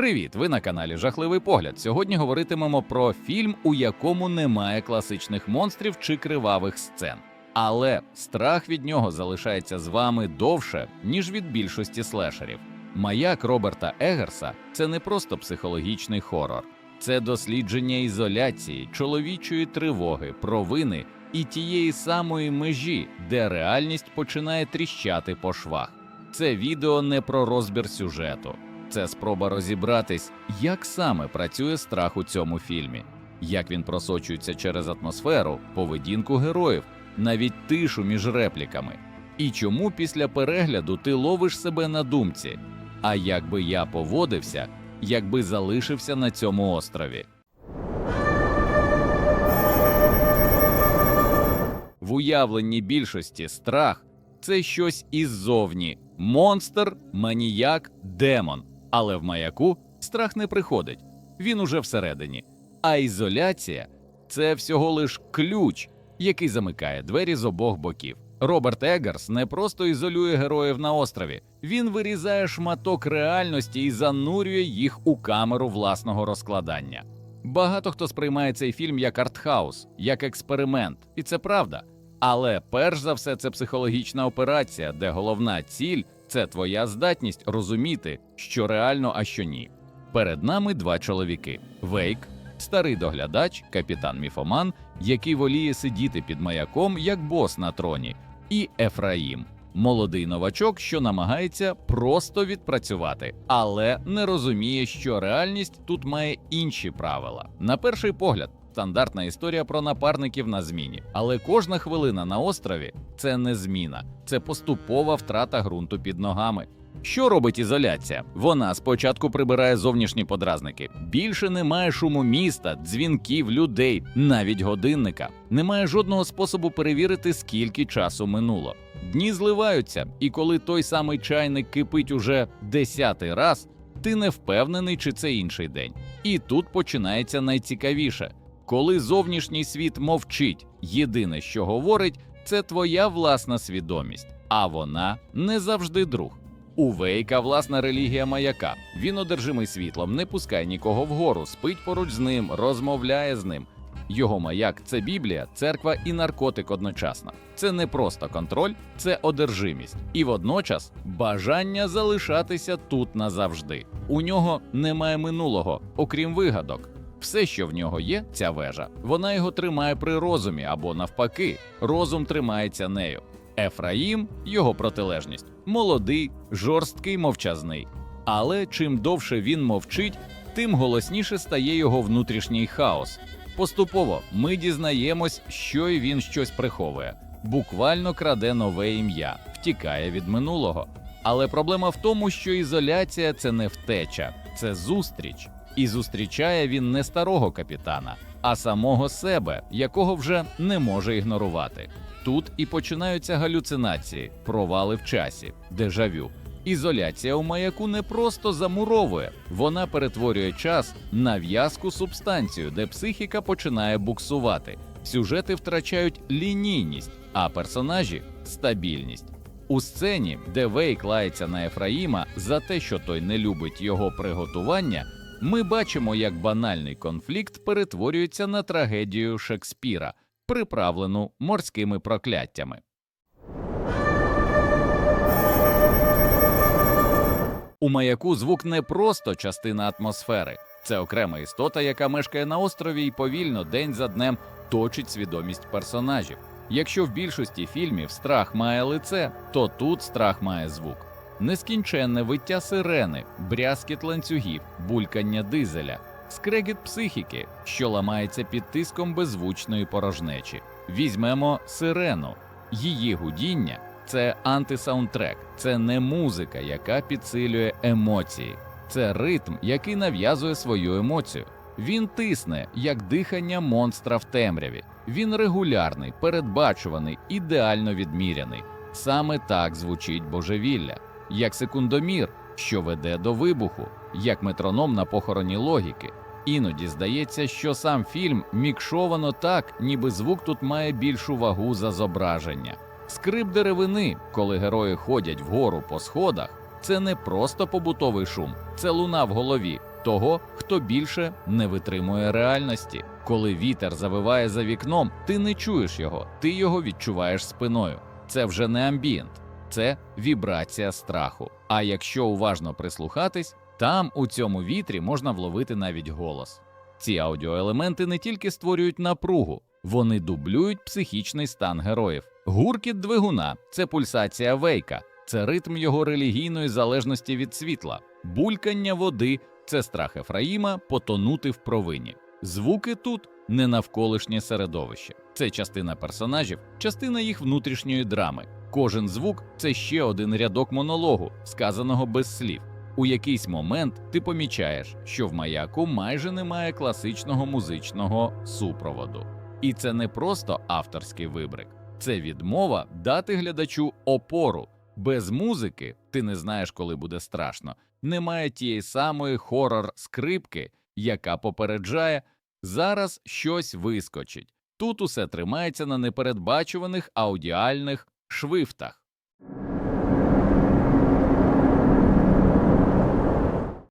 Привіт! Ви на каналі Жахливий Погляд. Сьогодні говоритимемо про фільм, у якому немає класичних монстрів чи кривавих сцен. Але страх від нього залишається з вами довше, ніж від більшості слешерів. Маяк Роберта Егерса це не просто психологічний хорор, це дослідження ізоляції, чоловічої тривоги, провини і тієї самої межі, де реальність починає тріщати по швах. Це відео не про розбір сюжету, це спроба розібратись, як саме працює страх у цьому фільмі, як він просочується через атмосферу, поведінку героїв, навіть тишу між репліками. І чому після перегляду ти ловиш себе на думці? А як би я поводився, якби залишився на цьому острові? В уявленні більшості страх це щось іззовні монстр, маніяк, демон. Але в маяку страх не приходить, він уже всередині. А ізоляція це всього лиш ключ, який замикає двері з обох боків. Роберт Егерс не просто ізолює героїв на острові, він вирізає шматок реальності і занурює їх у камеру власного розкладання. Багато хто сприймає цей фільм як артхаус, як експеримент, і це правда. Але перш за все, це психологічна операція, де головна ціль це твоя здатність розуміти, що реально, а що ні. Перед нами два чоловіки: Вейк, старий доглядач, капітан Міфоман, який воліє сидіти під маяком як бос на троні, і Ефраїм, молодий новачок, що намагається просто відпрацювати, але не розуміє, що реальність тут має інші правила. На перший погляд. Стандартна історія про напарників на зміні, але кожна хвилина на острові це не зміна, це поступова втрата ґрунту під ногами. Що робить ізоляція? Вона спочатку прибирає зовнішні подразники. Більше немає шуму міста, дзвінків, людей, навіть годинника. Немає жодного способу перевірити, скільки часу минуло. Дні зливаються, і коли той самий чайник кипить уже десятий раз, ти не впевнений, чи це інший день. І тут починається найцікавіше. Коли зовнішній світ мовчить, єдине, що говорить, це твоя власна свідомість, а вона не завжди друг. У Вейка власна релігія маяка. Він одержимий світлом, не пускає нікого вгору, спить поруч з ним, розмовляє з ним. Його маяк це Біблія, церква і наркотик одночасно. Це не просто контроль, це одержимість, і водночас бажання залишатися тут назавжди. У нього немає минулого, окрім вигадок. Все, що в нього є, ця вежа, вона його тримає при розумі або навпаки, розум тримається нею. Ефраїм його протилежність молодий, жорсткий, мовчазний. Але чим довше він мовчить, тим голосніше стає його внутрішній хаос. Поступово ми дізнаємось, що й він щось приховує, буквально краде нове ім'я, втікає від минулого. Але проблема в тому, що ізоляція це не втеча, це зустріч. І зустрічає він не старого капітана, а самого себе, якого вже не може ігнорувати. Тут і починаються галюцинації, провали в часі, дежавю. Ізоляція у маяку не просто замуровує, вона перетворює час на в'язку субстанцію, де психіка починає буксувати. Сюжети втрачають лінійність, а персонажі стабільність. У сцені, де Вейк лається на Ефраїма за те, що той не любить його приготування, ми бачимо, як банальний конфлікт перетворюється на трагедію Шекспіра, приправлену морськими прокляттями. У маяку звук не просто частина атмосфери, це окрема істота, яка мешкає на острові і повільно день за днем точить свідомість персонажів. Якщо в більшості фільмів страх має лице, то тут страх має звук. Нескінченне виття сирени, брязкіт ланцюгів, булькання дизеля, скрегіт психіки, що ламається під тиском беззвучної порожнечі. Візьмемо сирену, її гудіння це антисаундтрек, це не музика, яка підсилює емоції, це ритм, який нав'язує свою емоцію. Він тисне, як дихання монстра в темряві. Він регулярний, передбачуваний, ідеально відміряний. Саме так звучить божевілля, як секундомір, що веде до вибуху, як метроном на похороні логіки. Іноді здається, що сам фільм мікшовано так, ніби звук тут має більшу вагу за зображення. Скрип деревини, коли герої ходять вгору по сходах, це не просто побутовий шум, це луна в голові, того, хто більше не витримує реальності. Коли вітер завиває за вікном, ти не чуєш його, ти його відчуваєш спиною. Це вже не амбієнт, це вібрація страху. А якщо уважно прислухатись, там у цьому вітрі можна вловити навіть голос. Ці аудіоелементи не тільки створюють напругу, вони дублюють психічний стан героїв. Гуркіт двигуна це пульсація вейка, це ритм його релігійної залежності від світла, булькання води це страх Ефраїма потонути в провині. Звуки тут не навколишнє середовище, це частина персонажів, частина їх внутрішньої драми. Кожен звук це ще один рядок монологу, сказаного без слів. У якийсь момент ти помічаєш, що в маяку майже немає класичного музичного супроводу. І це не просто авторський вибрик, це відмова дати глядачу опору. Без музики ти не знаєш, коли буде страшно. Немає тієї самої хорор скрипки, яка попереджає зараз щось вискочить. Тут усе тримається на непередбачуваних аудіальних швифтах.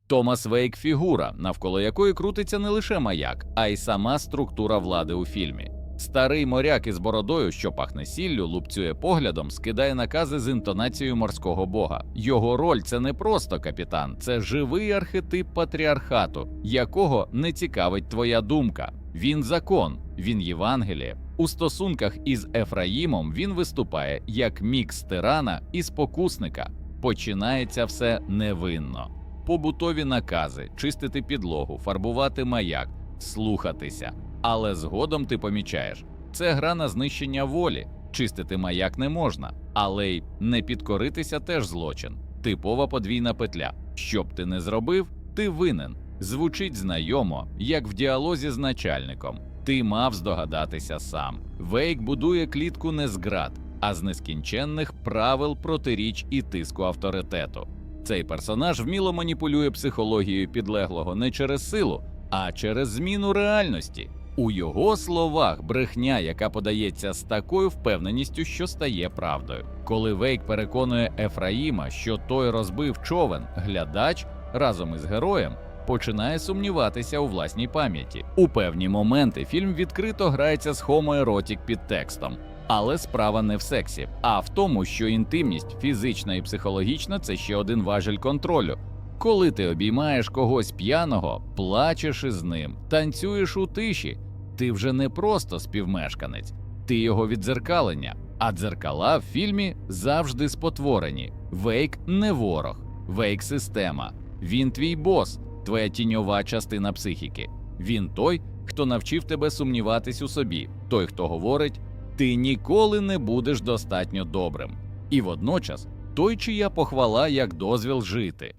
Томас Вейк фігура, навколо якої крутиться не лише маяк, а й сама структура влади у фільмі. Старий моряк із бородою, що пахне сіллю, лупцює поглядом, скидає накази з інтонацією морського бога. Його роль це не просто капітан, це живий архетип патріархату, якого не цікавить твоя думка. Він закон, він Євангеліє. У стосунках із Ефраїмом він виступає як мікс тирана і спокусника. Починається все невинно. Побутові накази, чистити підлогу, фарбувати маяк, слухатися. Але згодом ти помічаєш, це гра на знищення волі. Чистити маяк не можна, але й не підкоритися теж злочин. Типова подвійна петля. Що б ти не зробив, ти винен. Звучить знайомо, як в діалозі з начальником. Ти мав здогадатися сам. Вейк будує клітку не з град, а з нескінченних правил протиріч і тиску авторитету. Цей персонаж вміло маніпулює психологією підлеглого не через силу, а через зміну реальності. У його словах брехня, яка подається з такою впевненістю, що стає правдою. Коли Вейк переконує Ефраїма, що той розбив човен, глядач разом із героєм починає сумніватися у власній пам'яті. У певні моменти фільм відкрито грається з хомоеротік під текстом. Але справа не в сексі, а в тому, що інтимність фізична і психологічна це ще один важель контролю. Коли ти обіймаєш когось п'яного, плачеш із ним, танцюєш у тиші, ти вже не просто співмешканець, ти його віддзеркалення. А дзеркала в фільмі завжди спотворені. Вейк не ворог, вейк система. Він твій бос, твоя тіньова частина психіки. Він той, хто навчив тебе сумніватись у собі, той, хто говорить, ти ніколи не будеш достатньо добрим. І водночас той, чия похвала як дозвіл жити.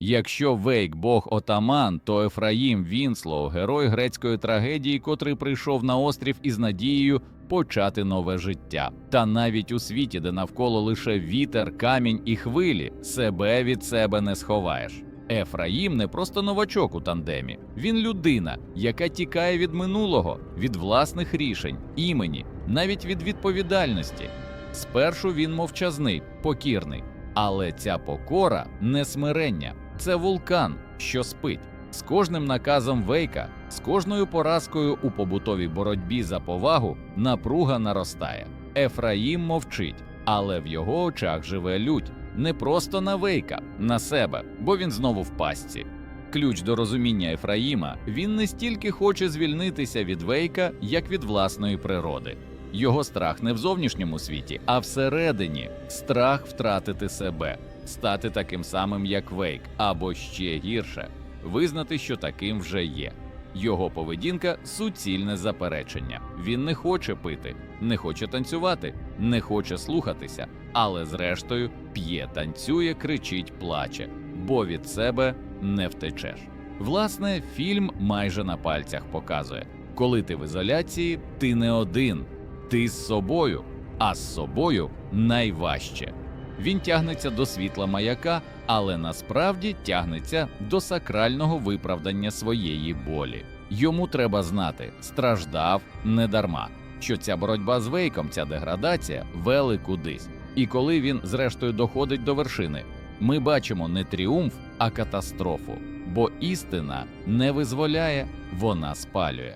Якщо Вейк Бог отаман, то Ефраїм Вінслоу герой грецької трагедії, котрий прийшов на острів із надією почати нове життя. Та навіть у світі, де навколо лише вітер, камінь і хвилі, себе від себе не сховаєш. Ефраїм не просто новачок у тандемі, він людина, яка тікає від минулого, від власних рішень, імені, навіть від відповідальності. Спершу він мовчазний, покірний, але ця покора не смирення, це вулкан, що спить. З кожним наказом Вейка, з кожною поразкою у побутовій боротьбі за повагу напруга наростає. Ефраїм мовчить, але в його очах живе лють не просто на Вейка, на себе, бо він знову в пастці. Ключ до розуміння Ефраїма він не стільки хоче звільнитися від Вейка, як від власної природи. Його страх не в зовнішньому світі, а всередині страх втратити себе, стати таким самим, як Вейк, або ще гірше визнати, що таким вже є. Його поведінка суцільне заперечення. Він не хоче пити, не хоче танцювати, не хоче слухатися, але зрештою п'є, танцює, кричить, плаче, бо від себе не втечеш. Власне, фільм майже на пальцях показує: коли ти в ізоляції, ти не один, ти з собою, а з собою найважче. Він тягнеться до світла маяка, але насправді тягнеться до сакрального виправдання своєї болі. Йому треба знати, страждав не дарма, що ця боротьба з вейком, ця деградація вели кудись. І коли він, зрештою, доходить до вершини, ми бачимо не тріумф, а катастрофу. Бо істина не визволяє, вона спалює.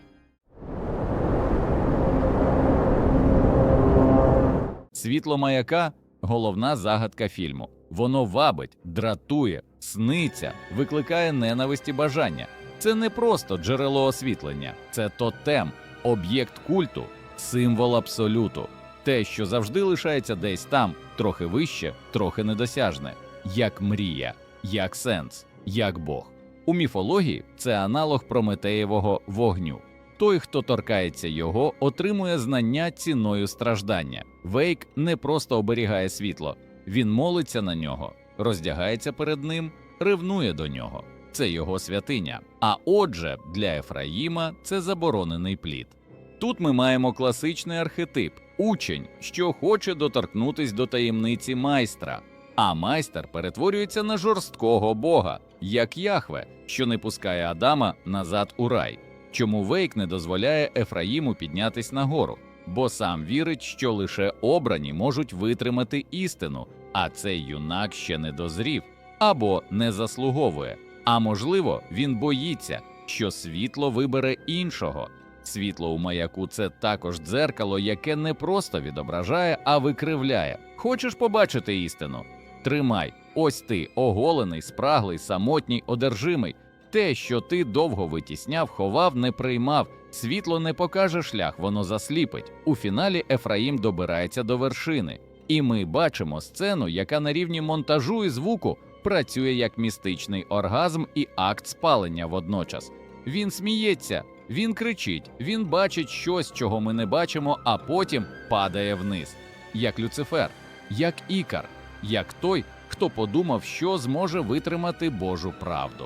Світло маяка головна загадка фільму. Воно вабить, дратує, сниться, викликає ненависть і бажання. Це не просто джерело освітлення, це тотем, об'єкт культу, символ абсолюту. Те, що завжди лишається десь там, трохи вище, трохи недосяжне, як мрія, як сенс, як Бог. У міфології це аналог Прометеєвого вогню. Той, хто торкається його, отримує знання ціною страждання. Вейк не просто оберігає світло, він молиться на нього, роздягається перед ним, ревнує до нього. Це його святиня. А отже, для Ефраїма це заборонений плід. Тут ми маємо класичний архетип учень, що хоче доторкнутись до таємниці майстра. А майстер перетворюється на жорсткого бога, як Яхве, що не пускає Адама назад у рай. Чому Вейк не дозволяє Ефраїму піднятись нагору, бо сам вірить, що лише обрані можуть витримати істину, а цей юнак ще не дозрів або не заслуговує. А можливо, він боїться, що світло вибере іншого. Світло у маяку це також дзеркало, яке не просто відображає, а викривляє. Хочеш побачити істину? Тримай, ось ти, оголений, спраглий, самотній, одержимий. Те, що ти довго витісняв, ховав, не приймав. Світло не покаже шлях, воно засліпить. У фіналі Ефраїм добирається до вершини, і ми бачимо сцену, яка на рівні монтажу і звуку працює як містичний оргазм і акт спалення водночас. Він сміється, він кричить, він бачить щось, чого ми не бачимо, а потім падає вниз, як Люцифер, як ікар, як той, хто подумав, що зможе витримати Божу правду.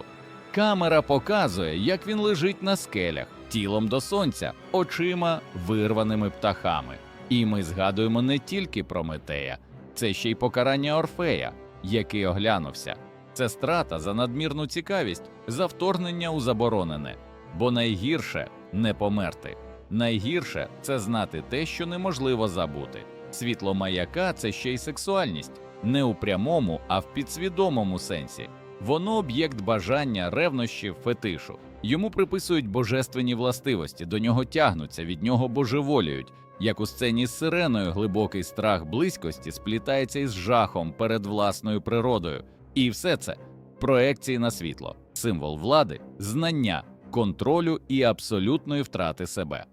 Камера показує, як він лежить на скелях, тілом до сонця, очима вирваними птахами. І ми згадуємо не тільки Прометея, це ще й покарання Орфея, який оглянувся. Це страта за надмірну цікавість, за вторгнення у заборонене. Бо найгірше не померти. Найгірше це знати те, що неможливо забути. Світло маяка це ще й сексуальність, не у прямому, а в підсвідомому сенсі. Воно об'єкт бажання, ревнощів, фетишу. Йому приписують божественні властивості, до нього тягнуться, від нього божеволіють. Як у сцені з сиреною глибокий страх близькості сплітається із жахом перед власною природою. І все це проекції на світло, символ влади, знання, контролю і абсолютної втрати себе.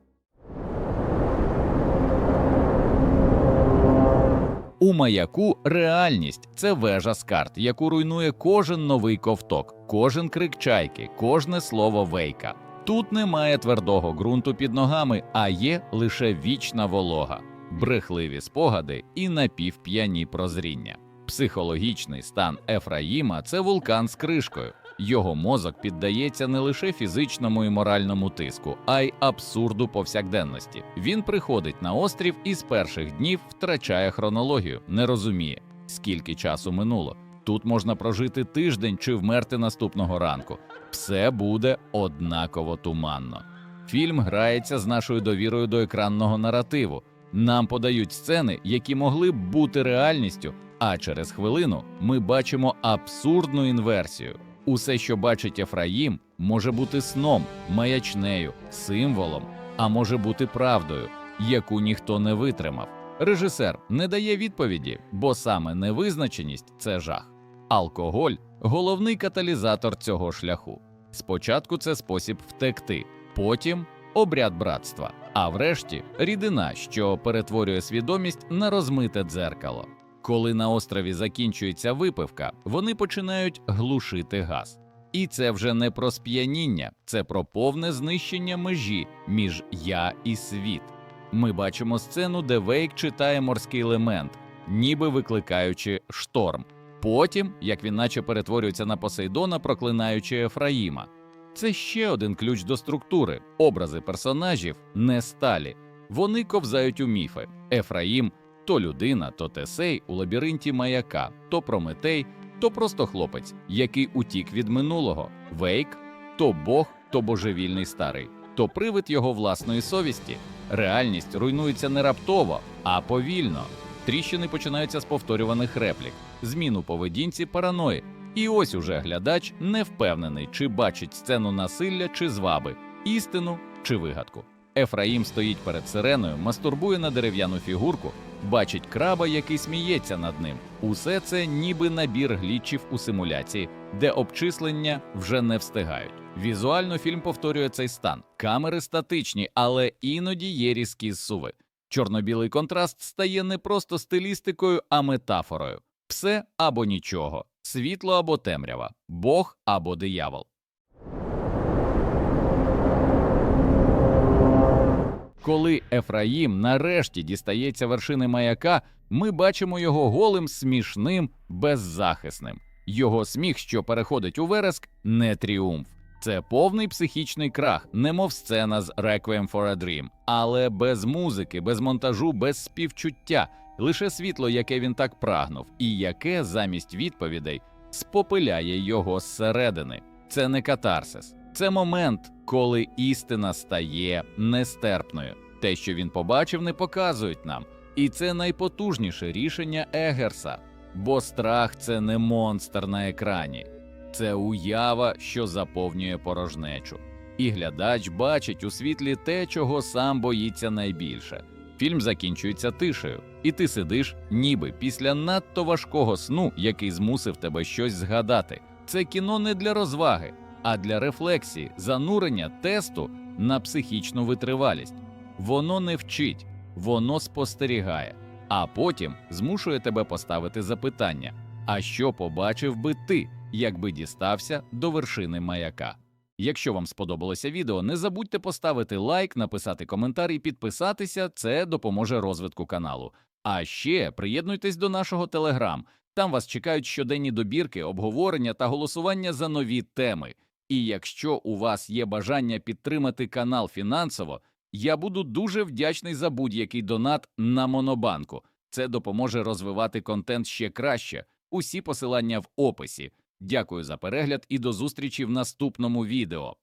У маяку реальність це вежа з карт, яку руйнує кожен новий ковток, кожен крик чайки, кожне слово вейка. Тут немає твердого ґрунту під ногами, а є лише вічна волога, брехливі спогади і напівп'яні прозріння. Психологічний стан Ефраїма це вулкан з кришкою. Його мозок піддається не лише фізичному і моральному тиску, а й абсурду повсякденності. Він приходить на острів і з перших днів втрачає хронологію, не розуміє, скільки часу минуло. Тут можна прожити тиждень чи вмерти наступного ранку. Все буде однаково туманно. Фільм грається з нашою довірою до екранного наративу. Нам подають сцени, які могли б бути реальністю, а через хвилину ми бачимо абсурдну інверсію. Усе, що бачить Ефраїм, може бути сном, маячнею, символом, а може бути правдою, яку ніхто не витримав. Режисер не дає відповіді, бо саме невизначеність це жах. Алкоголь головний каталізатор цього шляху. Спочатку це спосіб втекти, потім обряд братства, а врешті рідина, що перетворює свідомість на розмите дзеркало. Коли на острові закінчується випивка, вони починають глушити газ. І це вже не про сп'яніння, це про повне знищення межі між я і світ. Ми бачимо сцену, де Вейк читає морський елемент, ніби викликаючи шторм. Потім, як він наче перетворюється на Посейдона, проклинаючи Ефраїма. Це ще один ключ до структури. Образи персонажів не сталі. Вони ковзають у міфи. Ефраїм то людина, то Тесей у лабіринті маяка, то Прометей, то просто хлопець, який утік від минулого. Вейк то Бог, то божевільний старий, то привид його власної совісті. Реальність руйнується не раптово, а повільно. Тріщини починаються з повторюваних реплік, змін у поведінці параної. І ось уже глядач не впевнений, чи бачить сцену насилля чи зваби, істину чи вигадку. Ефраїм стоїть перед сиреною, мастурбує на дерев'яну фігурку, бачить краба, який сміється над ним. Усе це ніби набір глітчів у симуляції, де обчислення вже не встигають. Візуально фільм повторює цей стан. Камери статичні, але іноді є різкі зсуви. Чорно-білий контраст стає не просто стилістикою, а метафорою. Все або нічого, світло або темрява, Бог або диявол. Коли Ефраїм нарешті дістається вершини маяка, ми бачимо його голим, смішним, беззахисним. Його сміх, що переходить у вереск, не тріумф. Це повний психічний крах, немов сцена з Requiem for a Dream, але без музики, без монтажу, без співчуття, лише світло, яке він так прагнув, і яке замість відповідей спопиляє його зсередини. Це не катарсис, це момент, коли істина стає нестерпною. Те, що він побачив, не показують нам. І це найпотужніше рішення Егерса, бо страх це не монстр на екрані, це уява, що заповнює порожнечу. І глядач бачить у світлі те, чого сам боїться найбільше. Фільм закінчується тишею, і ти сидиш, ніби після надто важкого сну, який змусив тебе щось згадати. Це кіно не для розваги, а для рефлексії, занурення тесту на психічну витривалість. Воно не вчить, воно спостерігає, а потім змушує тебе поставити запитання: а що побачив би ти, якби дістався до вершини маяка? Якщо вам сподобалося відео, не забудьте поставити лайк, написати коментар і підписатися. Це допоможе розвитку каналу. А ще приєднуйтесь до нашого телеграм. Там вас чекають щоденні добірки, обговорення та голосування за нові теми. І якщо у вас є бажання підтримати канал фінансово, я буду дуже вдячний за будь-який донат на Монобанку. Це допоможе розвивати контент ще краще. Усі посилання в описі. Дякую за перегляд і до зустрічі в наступному відео.